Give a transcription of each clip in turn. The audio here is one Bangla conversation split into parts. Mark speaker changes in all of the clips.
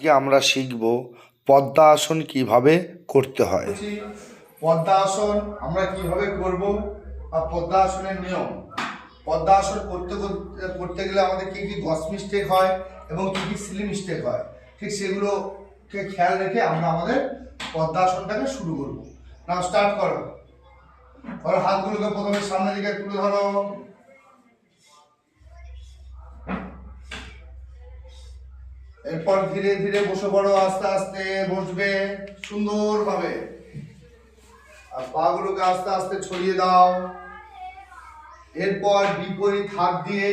Speaker 1: আজকে আমরা শিখব পদ্মাসন কীভাবে করতে হয়?
Speaker 2: বলছি, পদ্মাসন আমরা কীভাবে করব আর পদ্মাসনের নিয়ম? পদ্মাসন করতে করতে করতে গেলে আমাদের কি কি গস মিস্টেক হয় এবং কি কি সিলি মিস্টেক হয়? ঠিক সেগুলোকে খেয়াল রেখে আমরা আমাদের পদ্মাসনটাকে শুরু করব। না স্টার্ট করো। ধরো হাতগুলোকে প্রথমে সামনের দিকে তুলে ধরো। এরপর ধীরে ধীরে বসে পড়ো, আস্তে আস্তে বসবে সুন্দরভাবে। আর পাগুলোকে আস্তে আস্তে ছড়িয়ে দাও। এরপর বিপরীত হাত দিয়ে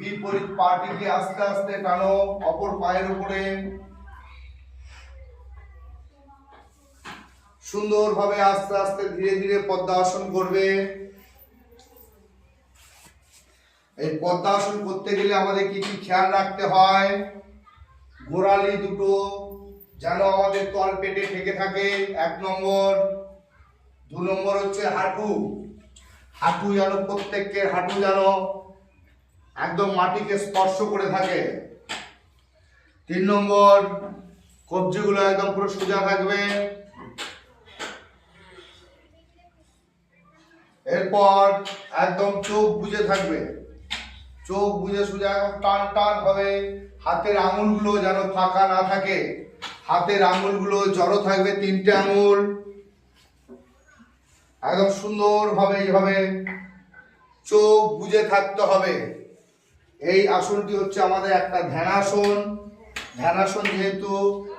Speaker 2: বিপরীত পাটিকে আস্তে আস্তে টানো অপর পায়ের উপরে। সুন্দরভাবে আস্তে আস্তে ধীরে ধীরে পদ্মাসন করবে। এই পদ্মাসন করতে গেলে আমাদের কি কি খেয়াল রাখতে হয়? গোড়ালি দুটো, যেন আমাদের তল পেটে ঠেকে থাকে। এক নম্বর, দু নম্বর হচ্ছে হাঁটু। হাঁটু যেন প্রত্যেকের হাঁটু যেন একদম মাটিকে স্পর্শ করে থাকে। তিন নম্বর, কবজিগুলো একদম পুরো সোজা থাকবে। এরপর একদম চোখ বুজে থাকবে। চোখ বুজে সোজা টান টান হবে। হাতের আঙুলগুলো যেন ফাঁকা না থাকে। হাতের আঙুলগুলো জড়ো থাকবে তিনটে আঙুল। একদম সুন্দরভাবে এইভাবে চোখ বুজে থাকতে হবে। এই আসনটি হচ্ছে আমাদের একটা ধ্যানাসন। ধ্যানাসন যেহেতু,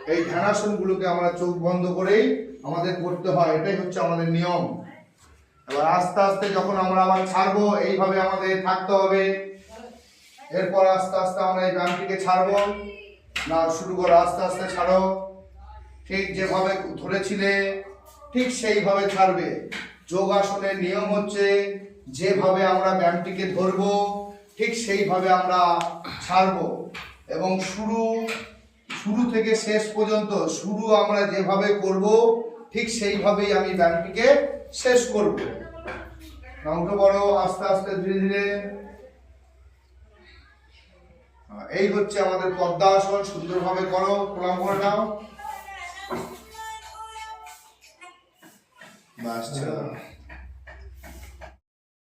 Speaker 2: এই ধ্যানাসনগুলোকে আমরা চোখ বন্ধ করেই আমাদের করতে হয়। এটাই হচ্ছে আমাদের নিয়ম। এবার আস্তে আস্তে যখন আমরা আবার ছাড়বো, এইভাবে আমাদের থাকতে হবে। এরপর আস্তে আস্তে আমরা এই ব্যায়ামটিকে ছাড়বো। না, শুরু করো, আস্তে আস্তে ছাড়ো। ঠিক যেভাবে ধরেছিলে, ঠিক সেইভাবে ছাড়বে। যোগাসনের নিয়ম হচ্ছে যেভাবে আমরা ব্যায়ামটিকে ধরবো, ঠিক সেইভাবে আমরা ছাড়বো। এবং শুরু শুরু থেকে শেষ পর্যন্ত, শুরু আমরা যেভাবে করব, ঠিক সেইভাবেই আমি ব্যায়ামটিকে শেষ করব। নামটা বড়, আস্তে আস্তে ধীরে ধীরে। এই হচ্ছে আমাদের পদ্মা আসন সুন্দরভাবে করো প্রণাম করে নাও বাস।